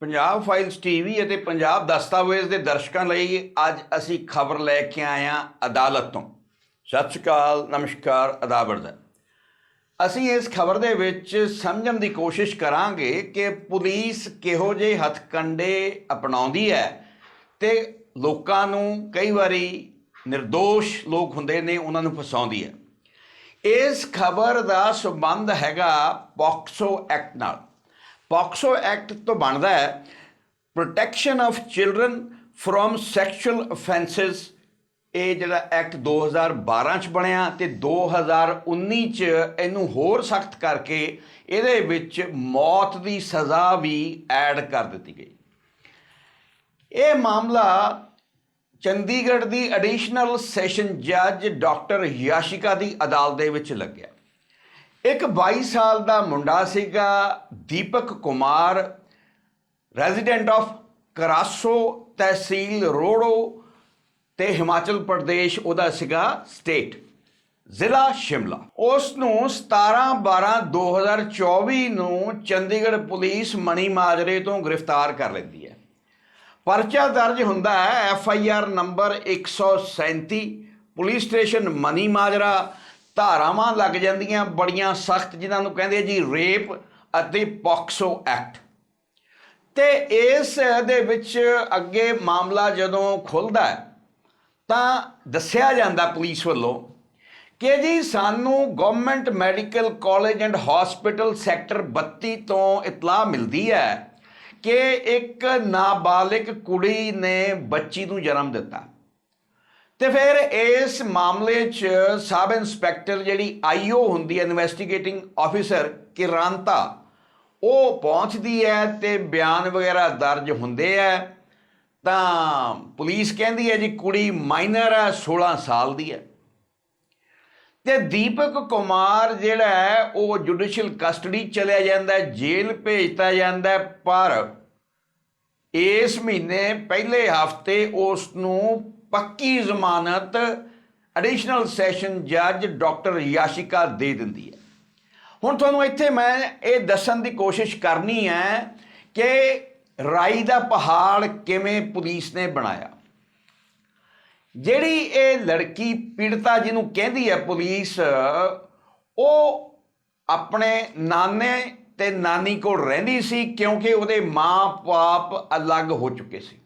Punjab files TV ਅਤੇ ਪੰਜਾਬ ਦਸਤਾਵੇਜ਼ ਦੇ ਦਰਸ਼ਕਾਂ ਲਈ ਅੱਜ ਅਸੀਂ ਖਬਰ ਲੈ ਕੇ ਆਏ ਹਾਂ ਅਦਾਲਤ ਤੋਂ। ਸਤਿ ਸ਼੍ਰੀ ਅਕਾਲ, ਨਮਸਕਾਰ ਅਦਾਬਰਦ ਅਸੀਂ ਇਸ ਖਬਰ ਦੇ ਵਿੱਚ ਸਮਝਣ ਦੀ ਕੋਸ਼ਿਸ਼ ਕਰਾਂਗੇ ਕਿ ਪੁਲਿਸ ਕਿਹੋ ਜਿਹੇ ਹੱਥਕੰਡੇ ਅਪਣਾਉਂਦੀ ਹੈ ਤੇ ਲੋਕਾਂ ਨੂੰ ਕਈ ਵਾਰੀ નિર્ਦੋਸ਼ ਲੋਕ ਹੁੰਦੇ ਨੇ, ਉਹਨਾਂ ਨੂੰ ਫਸਾਉਂਦੀ ਹੈ। ਇਸ ਖਬਰ ਦਾ ਸੰਬੰਧ ਹੈਗਾ ਪੌਕਸੋ ਐਕਟ ਨਾਲ। ਪੌਕਸੋ ਐਕਟ ਤੋਂ ਬਣਦਾ ਹੈ protection of children from sexual offences ਇਹ ਜਿਹੜਾ ਐਕਟ 2012 ਚ ਬਣਿਆ ਤੇ 2019 ਚ ਇਹਨੂੰ ਹੋਰ ਸਖਤ ਕਰਕੇ ਇਹਦੇ ਵਿੱਚ ਮੌਤ ਦੀ ਸਜ਼ਾ ਵੀ ਐਡ ਕਰ ਦਿੱਤੀ ਗਈ। ਇਹ ਮਾਮਲਾ ਚੰਡੀਗੜ੍ਹ ਦੀ ਐਡੀਸ਼ਨਲ ਸੈਸ਼ਨ ਜੱਜ ਡਾਕਟਰ ਯਾਸ਼ਿਕਾ ਦੀ ਅਦਾਲਤ ਦੇ ਵਿੱਚ ਲੱਗਿਆ। ਇੱਕ 22 ਸਾਲ ਦਾ ਮੁੰਡਾ ਸੀਗਾ, ਦੀਪਕ ਕੁਮਾਰ ਰੈਜ਼ੀਡੈਂਟ ਆਫ ਕਰਾਸੋ ਤਹਿਸੀਲ ਰੋੜੋ ਤੇ ਹਿਮਾਚਲ ਪ੍ਰਦੇਸ਼, ਉਹਦਾ ਸੀਗਾ ਸਟੇਟ ਜ਼ਿਲ੍ਹਾ ਸ਼ਿਮਲਾ। ਉਸ ਨੂੰ 17 12 2024 ਨੂੰ ਚੰਡੀਗੜ੍ਹ ਪੁਲਿਸ ਮਣੀ ਮਾਜਰੇ ਤੋਂ ਗ੍ਰਿਫਤਾਰ ਕਰ ਲੈਂਦੀ ਹੈ। ਪਰਚਾ ਦਰਜ ਹੁੰਦਾ ਹੈ F I R number 137 police station Mani Majra ਧਾਰਾਵਾਂ ਲੱਗ ਜਾਂਦੀਆਂ, ਬੜੀਆਂ ਸਖਤ, ਜਿਨ੍ਹਾਂ ਨੂੰ ਕਹਿੰਦੇ ਜੀ ਰੇਪ ਅਤੇ ਪੌਕਸੋ ਐਕਟ। ਤੇ ਇਸ ਦੇ ਵਿੱਚ ਅੱਗੇ ਮਾਮਲਾ ਜਦੋਂ ਖੁੱਲਦਾ ਤਾਂ ਦੱਸਿਆ ਜਾਂਦਾ ਪੁਲਿਸ ਵੱਲੋਂ ਕਿ ਜੀ ਸਾਨੂੰ government medical college and hospital sector 32 ਤੋਂ ਇਤਲਾਹ ਮਿਲਦੀ ਹੈ ਕਿ ਇੱਕ ਨਾਬਾਲਿਗ ਕੁੜੀ ਨੇ ਬੱਚੀ ਨੂੰ ਜਨਮ ਦਿੱਤਾ। ਤੇ ਫਿਰ ਇਸ ਮਾਮਲੇ 'ਚ ਸਬ ਇੰਸਪੈਕਟਰ ਜਿਹੜੀ ਆਈਓ ਹੁੰਦੀ ਹੈ ਇਨਵੈਸਟੀਗੇਟਿੰਗ ਆਫੀਸਰ ਕਿਰਾਂਤਾ, ਉਹ ਪਹੁੰਚਦੀ ਹੈ ਤੇ ਬਿਆਨ ਵਗੈਰਾ ਦਰਜ ਹੁੰਦੇ ਹੈ ਤਾਂ ਪੁਲਿਸ ਕਹਿੰਦੀ ਹੈ ਜੀ, ਕੁੜੀ ਮਾਈਨਰ ਹੈ 16 ਸਾਲ ਦੀ ਹੈ। ਤੇ ਦੀਪਕ ਕੁਮਾਰ ਜਿਹੜਾ ਹੈ, ਉਹ ਜੁਡੀਸ਼ੀਅਲ ਕਸਟਡੀ ਚਲਿਆ ਜਾਂਦਾ ਜੇਲ੍ਹ ਭੇਜਤਾ ਜਾਂਦਾ ਪਰ ਇਸ ਮਹੀਨੇ ਪਹਿਲੇ ਹਫ਼ਤੇ ਉਸ ਨੂੰ ਪੱਕੀ ਜ਼ਮਾਨਤ ਐਡੀਸ਼ਨਲ ਸੈਸ਼ਨ ਜੱਜ ਡਾਕਟਰ ਯਾਸ਼ਿਕਾ ਦੇ ਦਿੰਦੀ ਹੈ। ਹੁਣ ਤੁਹਾਨੂੰ ਇੱਥੇ ਮੈਂ ਇਹ ਦੱਸਣ ਦੀ ਕੋਸ਼ਿਸ਼ ਕਰਨੀ ਹੈ ਕਿ ਰਾਈ ਦਾ ਪਹਾੜ ਕਿਵੇਂ ਪੁਲਿਸ ਨੇ ਬਣਾਇਆ। ਜਿਹੜੀ ਇਹ ਲੜਕੀ ਪੀੜਤਾ ਜਿਹਨੂੰ ਕਹਿੰਦੀ ਹੈ ਪੁਲਿਸ, ਉਹ ਆਪਣੇ ਨਾਨੇ ਤੇ ਨਾਨੀ ਕੋਲ ਰਹਿੰਦੀ ਸੀ ਕਿਉਂਕਿ ਉਹਦੇ ਮਾਂ-ਬਾਪ ਅਲੱਗ ਹੋ ਚੁੱਕੇ ਸੀ।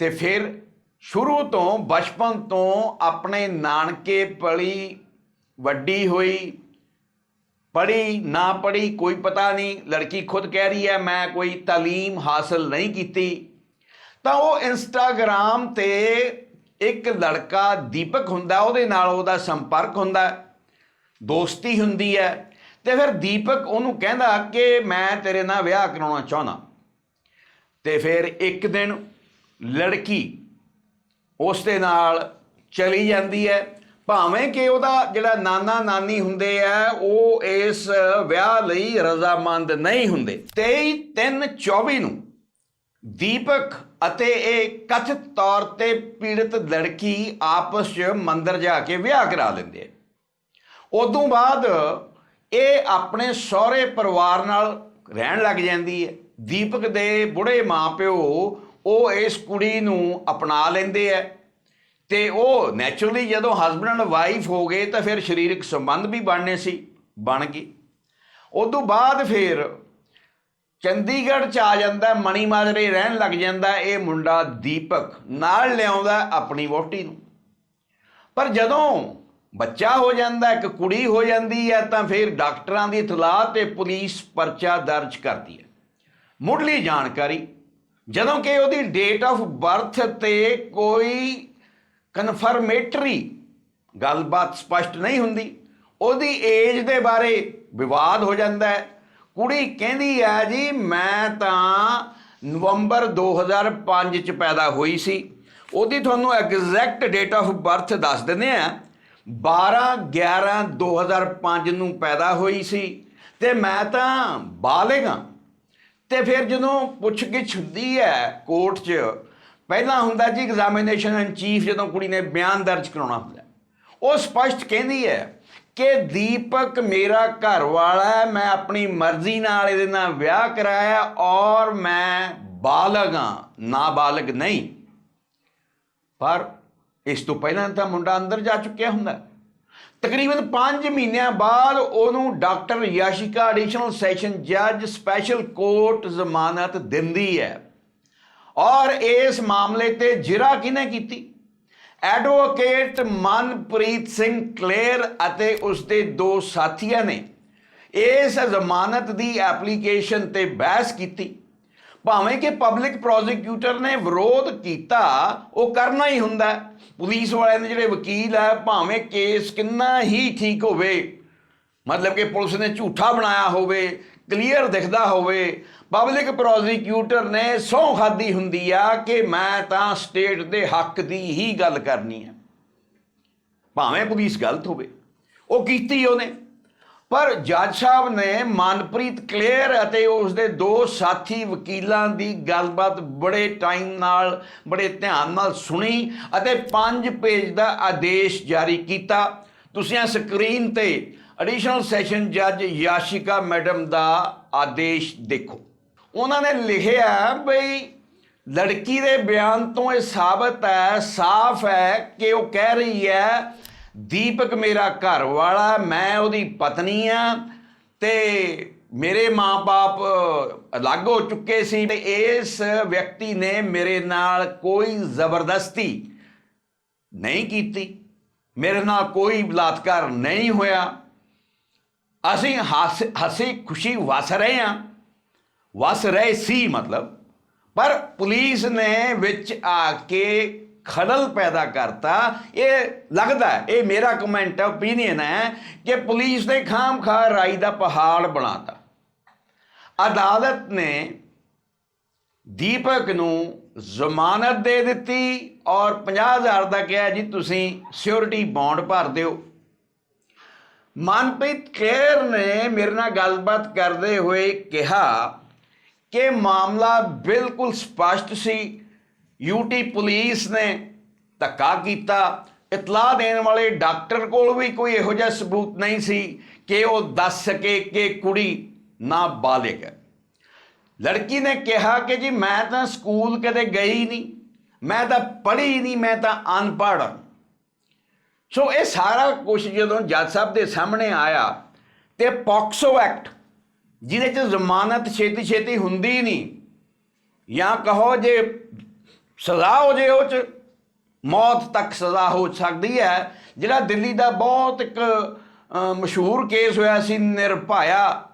ਤੇ ਫਿਰ ਸ਼ੁਰੂ ਤੋਂ ਬਚਪਨ ਤੋਂ ਆਪਣੇ ਨਾਨਕੇ ਪਲੀ ਵੱਡੀ ਹੋਈ। ਪੜ੍ਹੀ ਨਾ ਪੜ੍ਹੀ ਕੋਈ ਪਤਾ ਨਹੀਂ। ਲੜਕੀ ਖੁਦ ਕਹਿ ਰਹੀ ਹੈ, ਮੈਂ ਕੋਈ ਤਾਲੀਮ ਹਾਸਲ ਨਹੀਂ ਕੀਤੀ। ਤਾਂ ਉਹ ਇੰਸਟਾਗ੍ਰਾਮ ਤੇ ਇੱਕ ਲੜਕਾ ਦੀਪਕ ਹੁੰਦਾ, ਉਹਦੇ ਨਾਲ ਉਹਦਾ ਸੰਪਰਕ ਹੁੰਦਾ, ਦੋਸਤੀ ਹੁੰਦੀ ਹੈ। ਤੇ ਫਿਰ ਦੀਪਕ ਉਹਨੂੰ ਕਹਿੰਦਾ ਕਿ ਮੈਂ ਤੇਰੇ ਨਾਲ ਵਿਆਹ ਕਰਾਉਣਾ ਚਾਹੁੰਦਾ। ਤੇ ਫਿਰ ਇੱਕ ਦਿਨ ਲੜਕੀ ਉਸ ਦੇ ਨਾਲ ਚਲੀ ਜਾਂਦੀ ਹੈ। ਭਾਵੇਂ ਕਿ ਉਹਦਾ ਜਿਹੜਾ ਨਾਨਾ ਨਾਨੀ ਹੁੰਦੇ ਆ, ਉਹ ਇਸ ਵਿਆਹ ਲਈ ਰਜ਼ਾਮੰਦ ਨਹੀਂ ਹੁੰਦੇ। 23 3 24 ਨੂੰ ਦੀਪਕ ਅਤੇ ਇਹ ਕਥਿਤ ਤੌਰ ਤੇ ਪੀੜਤ ਲੜਕੀ ਆਪਸ 'ਚ ਮੰਦਰ ਜਾ ਕੇ ਵਿਆਹ ਕਰਾ ਲੈਂਦੇ ਆ। ਉਦੋਂ ਬਾਅਦ ਇਹ ਆਪਣੇ ਸਹੁਰੇ ਪਰਿਵਾਰ ਨਾਲ ਰਹਿਣ ਲੱਗ ਜਾਂਦੀ ਹੈ। ਦੀਪਕ ਦੇ ਬੁੜੇ ਮਾਪਿਓ ਉਹ ਇਸ ਕੁੜੀ ਨੂੰ ਅਪਣਾ ਲੈਂਦੇ ਆ ਤੇ ਉਹ ਨੇਚਰਲੀ ਜਦੋਂ ਹਸਬੰਡ ਐਂਡ ਵਾਈਫ ਹੋ ਗਏ ਤਾਂ ਫਿਰ ਸਰੀਰਕ ਸੰਬੰਧ ਵੀ ਬਣਨੇ ਸੀ, ਬਣ ਗਏ ਤੋਂ ਬਾਅਦ ਫਿਰ ਚੰਡੀਗੜ੍ਹ ਚ ਆ ਜਾਂਦਾ, ਮਣੀ ਮਾਜਰੇ ਰਹਿਣ ਲੱਗ ਜਾਂਦਾ, ਇਹ ਮੁੰਡਾ ਦੀਪਕ ਨਾਲ ਲਿਆਉਂਦਾ ਆਪਣੀ ਵੋਟੀ ਨੂੰ। ਪਰ ਜਦੋਂ ਬੱਚਾ ਹੋ ਜਾਂਦਾ, ਇੱਕ ਕੁੜੀ ਹੋ ਜਾਂਦੀ ਹੈ ਤਾਂ ਫਿਰ ਡਾਕਟਰਾਂ ਦੀ ਇਤਲਾਹ ਤੇ ਪੁਲਿਸ ਪਰਚਾ ਦਰਜ ਕਰਦੀ ਹੈ ਮੁੱਢਲੀ ਜਾਣਕਾਰੀ ਜਦੋਂ ਕਿ ਉਹਦੀ ਡੇਟ ਆਫ ਬਰਥ ਤੇ ਕੋਈ ਕਨਫਰਮੇਟਰੀ ਗੱਲਬਾਤ ਸਪਸ਼ਟ ਨਹੀਂ ਹੁੰਦੀ। ਉਹਦੀ ਏਜ ਦੇ ਬਾਰੇ ਵਿਵਾਦ ਹੋ ਜਾਂਦਾ ਹੈ। ਕੁੜੀ ਕਹਿੰਦੀ ਹੈ ਜੀ, ਮੈਂ ਤਾਂ ਨਵੰਬਰ 2005 ਚ ਪੈਦਾ ਹੋਈ ਸੀ। ਉਹਦੀ ਤੁਹਾਨੂੰ ਐਗਜ਼ੈਕਟ ਡੇਟ ਆਫ ਬਰਥ ਦੱਸ ਦਿੰਦੇ ਆ 12 11 2005 ਨੂੰ ਪੈਦਾ ਹੋਈ ਸੀ। ਤੇ ਮੈਂ ਤਾਂ ਬਾਲਿਗ ਹਾਂ। ਤੇ ਫਿਰ ਜਦੋਂ ਪੁੱਛਗਿੱਛ ਹੁੰਦੀ ਹੈ ਕੋਰਟ 'ਚ, ਪਹਿਲਾਂ ਹੁੰਦਾ ਜੀ ਐਗਜ਼ਾਮੀਨੇਸ਼ਨ ਇਨ ਚੀਫ ਜਦੋਂ ਕੁੜੀ ਨੇ ਬਿਆਨ ਦਰਜ ਕਰਾਉਣਾ ਹੁੰਦਾ ਉਹ ਸਪਸ਼ਟ ਕਹਿੰਦੀ ਹੈ ਕਿ ਦੀਪਕ ਮੇਰਾ ਘਰ ਵਾਲਾ ਹੈ, ਮੈਂ ਆਪਣੀ ਮਰਜ਼ੀ ਨਾਲ ਇਹਦੇ ਨਾਲ ਵਿਆਹ ਕਰਾਇਆ ਔਰ ਮੈਂ ਬਾਲਗ ਹਾਂ ਨਾਬਾਲਗ ਨਹੀਂ। ਪਰ ਇਸ ਤੋਂ ਪਹਿਲਾਂ ਤਾਂ ਮੁੰਡਾ ਅੰਦਰ ਜਾ ਚੁੱਕਿਆ ਹੁੰਦਾ ਤਕਰੀਬਨ 5 ਮਹੀਨਿਆਂ ਬਾਅਦ ਉਹਨੂੰ ਡਾਕਟਰ ਯਾਸ਼ਿਕਾ ਐਡੀਸ਼ਨਲ ਸੈਸ਼ਨ ਜੱਜ ਸਪੈਸ਼ਲ ਕੋਰਟ ਜ਼ਮਾਨਤ ਦਿੰਦੀ ਹੈ। ਔਰ ਇਸ ਮਾਮਲੇ ਤੇ ਜਿਰਾ ਕਿਹਨੇ ਕੀਤੀ? ਐਡਵੋਕੇਟ ਮਨਪ੍ਰੀਤ ਸਿੰਘ ਕਲੇਰ ਅਤੇ ਉਸ ਦੇ ਦੋ ਸਾਥੀਆਂ ਨੇ ਇਸ ਜ਼ਮਾਨਤ ਦੀ ਐਪਲੀਕੇਸ਼ਨ ਤੇ ਬਹਿਸ ਕੀਤੀ। ਭਾਵੇਂ ਕਿ ਪਬਲਿਕ ਪ੍ਰੋਸੀਕਿਊਟਰ ਨੇ ਵਿਰੋਧ ਕੀਤਾ, ਉਹ ਕਰਨਾ ਹੀ ਹੁੰਦਾ ਪੁਲਿਸ ਵਾਲਿਆਂ ਦੇ ਜਿਹੜੇ ਵਕੀਲ ਹੈ, ਭਾਵੇਂ ਕੇਸ ਕਿੰਨਾ ਹੀ ਠੀਕ ਹੋਵੇ, ਮਤਲਬ ਕਿ ਪੁਲਿਸ ਨੇ ਝੂਠਾ ਬਣਾਇਆ ਹੋਵੇ ਕਲੀਅਰ ਦਿਖਦਾ ਹੋਵੇ ਪਬਲਿਕ ਪ੍ਰੋਸੀਕਿਊਟਰ ਨੇ ਸਹੁੰ ਖਾਦੀ ਹੁੰਦੀ ਆ ਕਿ ਮੈਂ ਤਾਂ ਸਟੇਟ ਦੇ ਹੱਕ ਦੀ ਹੀ ਗੱਲ ਕਰਨੀ ਹੈ। ਭਾਵੇਂ ਪੁਲਿਸ ਗਲਤ ਹੋਵੇ, ਉਹ ਕੀਤੀ ਉਹਨੇ। ਪਰ ਜੱਜ ਸਾਹਿਬ ਨੇ ਮਨਪ੍ਰੀਤ ਕਲੇਰ ਅਤੇ ਉਸ ਦੇ ਦੋ ਸਾਥੀ ਵਕੀਲਾਂ ਦੀ ਗੱਲਬਾਤ ਬੜੇ ਟਾਈਮ ਨਾਲ, ਬੜੇ ਧਿਆਨ ਨਾਲ ਸੁਣੀ ਅਤੇ 5 ਪੇਜ ਦਾ ਆਦੇਸ਼ ਜਾਰੀ ਕੀਤਾ। ਤੁਸੀਂ ਆ ਸਕਰੀਨ ਤੇ ਐਡੀਸ਼ਨਲ ਸੈਸ਼ਨ ਜੱਜ ਯਾਸ਼ਿਕਾ ਮੈਡਮ ਦਾ ਆਦੇਸ਼ ਦੇਖੋ। ਉਹਨਾਂ ਨੇ ਲਿਖਿਆ ਬਈ, ਲੜਕੀ ਦੇ ਬਿਆਨ ਤੋਂ ਇਹ ਸਾਬਤ ਹੈ, ਸਾਫ਼ ਹੈ ਕਿ ਉਹ ਕਹਿ ਰਹੀ ਹੈ ਦੀਪਕ ਮੇਰਾ ਘਰ ਵਾਲਾ ਮੈਂ ਉਹਦੀ ਪਤਨੀ ਆ ਤੇ ਮੇਰੇ ਮਾਪੇ ਅਲੱਗ ਹੋ ਚੁੱਕੇ ਸੀ ਤੇ ਇਸ ਵਿਅਕਤੀ ਨੇ ਮੇਰੇ ਨਾਲ ਕੋਈ ਜ਼ਬਰਦਸਤੀ ਨਹੀਂ ਕੀਤੀ। ਮੇਰੇ ਨਾਲ ਕੋਈ ਬਲਾਤਕਾਰ ਨਹੀਂ ਹੋਇਆ। ਅਸੀਂ ਹੱਸ, ਹੱਸੀ ਖੁਸ਼ੀ ਵਸ ਰਹੇ ਹਾਂ। ਵਸ ਰਹੇ ਸੀ ਮਤਲਬ। ਪਰ ਪੁਲਿਸ ਨੇ ਵਿੱਚ ਆ ਕੇ ਖਲਲ ਪੈਦਾ ਕਰਤਾ। ਇਹ ਲੱਗਦਾ ਇਹ ਮੇਰਾ ਕਮੈਂਟ ਓਪੀਨੀਅਨ ਹੈ ਕਿ ਪੁਲਿਸ ਨੇ ਖਾਮ ਖਾ ਰਾਈ ਦਾ ਪਹਾੜ ਬਣਾਤਾ। ਅਦਾਲਤ ਨੇ ਦੀਪਕ ਨੂੰ ਜ਼ਮਾਨਤ ਦੇ ਦਿੱਤੀ ਔਰ 50000 ਦਾ ਕਿਹਾ, ਜੀ, ਤੁਸੀਂ ਸਿਕਿਉਰਿਟੀ ਬੌਂਡ ਭਰ ਦਿਓ। ਮਨਪ੍ਰੀਤ ਖੇਰ ਨੇ ਮੇਰੇ ਨਾਲ ਗੱਲਬਾਤ ਕਰਦੇ ਹੋਏ ਕਿਹਾ ਕਿ ਮਾਮਲਾ ਬਿਲਕੁਲ ਸਪਸ਼ਟ ਸੀ। ਯੂਟੀ ਪੁਲਿਸ ਨੇ ਧੱਕਾ ਕੀਤਾ। ਇਤਲਾਹ ਦੇਣ ਵਾਲੇ ਡਾਕਟਰ ਕੋਲ ਵੀ ਕੋਈ ਇਹੋ ਜਿਹਾ ਸਬੂਤ ਨਹੀਂ ਸੀ ਕਿ ਉਹ ਦੱਸ ਸਕੇ ਕਿ ਕੁੜੀ ਨਾਬਾਲਿਗ ਹੈ। ਲੜਕੀ ਨੇ ਕਿਹਾ ਕਿ ਜੀ, ਮੈਂ ਤਾਂ ਸਕੂਲ ਕਦੇ ਗਈ ਨਹੀਂ, ਮੈਂ ਤਾਂ ਪੜ੍ਹੀ ਨਹੀਂ, ਮੈਂ ਤਾਂ ਅਨਪੜ੍ਹ ਸੋ ਇਹ ਸਾਰਾ ਕੁਝ ਜਦੋਂ ਜੱਜ ਸਾਹਿਬ ਦੇ ਸਾਹਮਣੇ ਆਇਆ ਤੇ ਪੌਕਸੋ ਐਕਟ, ਜਿਹਦੇ ਚ ਜ਼ਮਾਨਤ ਛੇਤੀ ਛੇਤੀ ਹੁੰਦੀ ਨਹੀਂ, ਜਾਂ ਕਹੋ ਜੇ ਸਜ਼ਾ ਹੋ ਜੇ ਉਹ ਚ, ਮੌਤ ਤੱਕ ਸਜ਼ਾ ਹੋ ਸਕਦੀ ਹੈ। ਜਿਹੜਾ ਦਿੱਲੀ ਦਾ ਬਹੁਤ ਇੱਕ ਮਸ਼ਹੂਰ ਕੇਸ ਹੋਇਆ ਸੀ, ਨਿਰਭਾਇਆ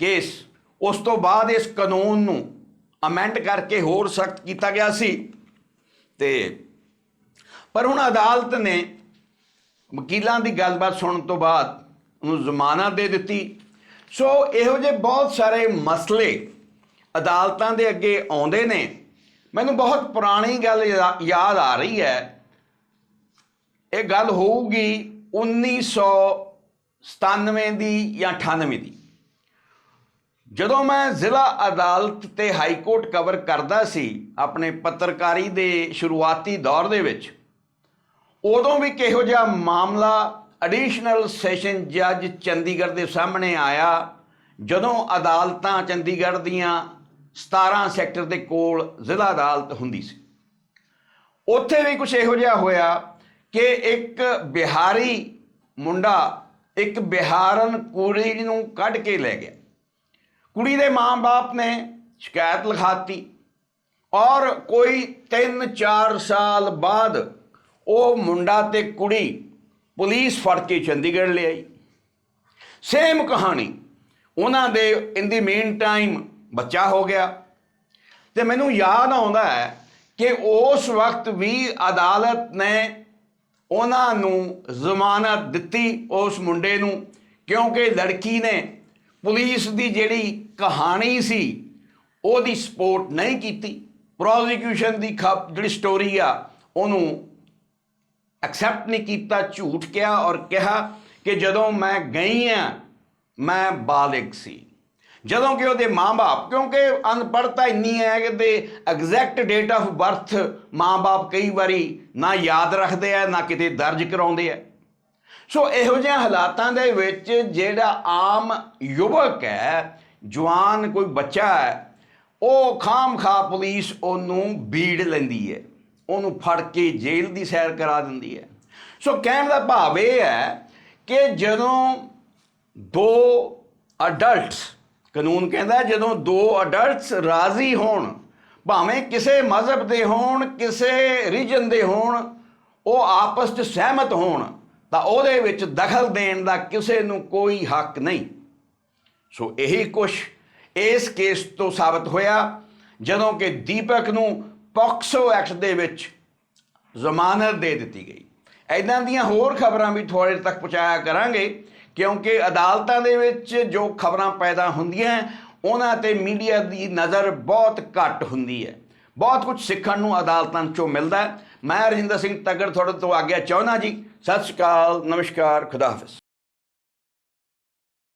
ਕੇਸ, ਉਸ ਤੋਂ ਬਾਅਦ ਇਸ ਕਾਨੂੰਨ ਨੂੰ ਅਮੈਂਡ ਕਰਕੇ ਹੋਰ ਸਖਤ ਕੀਤਾ ਗਿਆ ਸੀ। ਤੇ, ਪਰ ਹੁਣ ਅਦਾਲਤ ਨੇ ਵਕੀਲਾਂ ਦੀ ਗੱਲਬਾਤ ਸੁਣਨ ਤੋਂ ਬਾਅਦ ਉਹਨੂੰ ਜ਼ਮਾਨਤ ਦੇ ਦਿੱਤੀ। ਸੋ ਇਹੋ ਜਿਹੇ ਬਹੁਤ ਸਾਰੇ ਮਸਲੇ ਅਦਾਲਤਾਂ ਦੇ ਅੱਗੇ ਆਉਂਦੇ ਨੇ। ਮੈਨੂੰ ਬਹੁਤ ਪੁਰਾਣੀ ਗੱਲ ਯਾ- ਯਾਦ ਆ ਰਹੀ ਹੈ। ਇਹ ਗੱਲ ਹੋਊਗੀ 1997 ਦੀ ਜਾਂ 98 ਦੀ। ਜਦੋਂ ਮੈਂ ਜ਼ਿਲ੍ਹਾ ਅਦਾਲਤ ਤੇ ਹਾਈ ਕੋਰਟ ਕਵਰ ਕਰਦਾ ਸੀ ਆਪਣੇ ਪੱਤਰਕਾਰੀ ਦੇ ਸ਼ੁਰੂਆਤੀ ਦੌਰ ਦੇ ਵਿੱਚ, ਉਦੋਂ ਵੀ ਕਿਹੋ ਜਿਹਾ ਮਾਮਲਾ ਐਡੀਸ਼ਨਲ ਸੈਸ਼ਨ ਜੱਜ ਚੰਡੀਗੜ੍ਹ ਦੇ ਸਾਹਮਣੇ ਆਇਆ, ਜਦੋਂ ਅਦਾਲਤਾਂ ਚੰਡੀਗੜ੍ਹ ਦੀਆਂ 17 ਸੈਕਟਰ ਦੇ ਕੋਲ ਜ਼ਿਲ੍ਹਾ ਅਦਾਲਤ ਹੁੰਦੀ ਸੀ। ਉੱਥੇ ਵੀ ਕੁਝ ਇਹੋ ਜਿਹਾ ਹੋਇਆ ਕਿ ਇੱਕ ਬਿਹਾਰੀ ਮੁੰਡਾ ਇੱਕ ਬਿਹਾਰਨ ਕੁੜੀ ਨੂੰ ਕੱਢ ਕੇ ਲੈ ਗਿਆ। ਕੁੜੀ ਦੇ ਮਾਂ-ਬਾਪ ਨੇ ਸ਼ਿਕਾਇਤ ਲਿਖਾਤੀ ਔਰ ਕੋਈ 3-4 ਸਾਲ ਬਾਅਦ ਉਹ ਮੁੰਡਾ ਤੇ ਕੁੜੀ ਪੁਲਿਸ ਫੜ ਕੇ ਚੰਡੀਗੜ੍ਹ ਲਿਆਈ। ਸੇਮ ਕਹਾਣੀ। ਉਹਨਾਂ ਦੇ ਇਨ ਦੀ ਮੇਨ ਟਾਈਮ ਬੱਚਾ ਹੋ ਗਿਆ। ਤੇ ਮੈਨੂੰ ਯਾਦ ਆਉਂਦਾ ਹੈ ਕਿ ਉਸ ਵਕਤ ਵੀ ਅਦਾਲਤ ਨੇ ਉਹਨਾਂ ਨੂੰ ਜ਼ਮਾਨਤ ਦਿੱਤੀ ਉਸ ਮੁੰਡੇ ਨੂੰ, ਕਿਉਂਕਿ ਲੜਕੀ ਨੇ ਪੁਲਿਸ ਦੀ ਜਿਹੜੀ ਕਹਾਣੀ ਸੀ, ਉਹਦੀ ਸਪੋਰਟ ਨਹੀਂ ਕੀਤੀ। ਪ੍ਰੋਸੀਕਿਊਸ਼ਨ ਦੀ ਖਪ, ਜਿਹੜੀ ਸਟੋਰੀ ਆ, ਉਹਨੂੰ ਐਕਸੈਪਟ ਨਹੀਂ ਕੀਤਾ, ਝੂਠ ਕਿਹਾ ਔਰ ਕਿਹਾ ਕਿ ਜਦੋਂ ਮੈਂ ਗਈ ਆ, ਮੈਂ ਬਾਲਿਗ ਸੀ। ਜਦੋਂ ਕਿ ਉਹਦੇ ਮਾਂ-ਬਾਪ, ਕਿਉਂਕਿ ਅਨਪੜ੍ਹਤਾ ਇੰਨੀ ਹੈ ਕਿ ਦੇ ਐਗਜ਼ੈਕਟ ਡੇਟ ਆਫ ਬਰਥ ਮਾਂ-ਬਾਪ ਕਈ ਵਾਰੀ ਨਾ ਯਾਦ ਰੱਖਦੇ ਆ, ਨਾ ਕਿਤੇ ਦਰਜ ਕਰਾਉਂਦੇ ਆ। ਸੋ ਇਹੋ ਜਿਹੇ ਹਾਲਾਤਾਂ ਦੇ ਵਿੱਚ ਜਿਹੜਾ ਆਮ ਯੁਵਕ ਹੈ, ਜਵਾਨ ਕੋਈ ਬੱਚਾ ਹੈ, ਉਹ ਖਾਮਖਾ ਪੁਲਿਸ ਉਹਨੂੰ ਬੀੜ ਲੈਂਦੀ ਹੈ। ਉਹਨੂੰ ਫੜ ਕੇ ਜੇਲ੍ਹ ਦੀ ਸੈਰ ਕਰਾ ਦਿੰਦੀ ਹੈ। ਸੋ ਕਹਿਣ ਦਾ ਭਾਵ ਇਹ ਹੈ ਕਿ ਜਦੋਂ ਦੋ ਅਡਲਟਸ ਕਾਨੂੰਨ ਕਹਿੰਦਾ ਜਦੋਂ ਦੋ ਅਡਲਟਸ ਰਾਜ਼ੀ ਹੋਣ, ਭਾਵੇਂ ਕਿਸੇ ਮਜ਼ਹਬ ਦੇ ਹੋਣ, ਕਿਸੇ ਰੀਜਨ ਦੇ ਹੋਣ, ਉਹ ਆਪਸ 'ਚ ਸਹਿਮਤ ਹੋਣ, ਤਾਂ ਉਹਦੇ ਵਿੱਚ ਦਖਲ ਦੇਣ ਦਾ ਕਿਸੇ ਨੂੰ ਕੋਈ ਹੱਕ ਨਹੀਂ। ਸੋ ਇਹੀ ਕੁਛ ਇਸ ਕੇਸ ਤੋਂ ਸਾਬਤ ਹੋਇਆ, ਜਦੋਂ ਕਿ ਦੀਪਕ ਨੂੰ ਪੌਕਸੋ ਐਕਟ ਦੇ ਵਿੱਚ ਜ਼ਮਾਨਤ ਦੇ ਦਿੱਤੀ ਗਈ। ਐਦਾਂ ਦੀਆਂ ਹੋਰ ਖਬਰਾਂ ਵੀ ਤੁਹਾਡੇ ਤੱਕ ਪਹੁੰਚਾਇਆ ਕਰਾਂਗੇ, ਕਿਉਂਕਿ ਅਦਾਲਤਾਂ ਦੇ ਵਿੱਚ ਜੋ ਖਬਰਾਂ ਪੈਦਾ ਹੁੰਦੀਆਂ ਉਹਨਾਂ ਤੇ ਮੀਡੀਆ ਦੀ ਨਜ਼ਰ ਬਹੁਤ ਘੱਟ ਹੁੰਦੀ ਹੈ। ਬਹੁਤ ਕੁਝ ਸਿੱਖਣ ਨੂੰ ਅਦਾਲਤਾਂ 'ਚੋਂ ਮਿਲਦਾ ਮੈਂ ਰਜਿੰਦਰ ਸਿੰਘ ਤਗੜ ਤੁਹਾਡੇ ਤੋਂ ਆਗਿਆ ਚਾਹੁੰਦਾ ਜੀ। ਸਤਿ ਸ਼੍ਰੀ ਅਕਾਲ, ਨਮਸਕਾਰ, ਖੁਦਾ ਹਾਫਿਜ਼।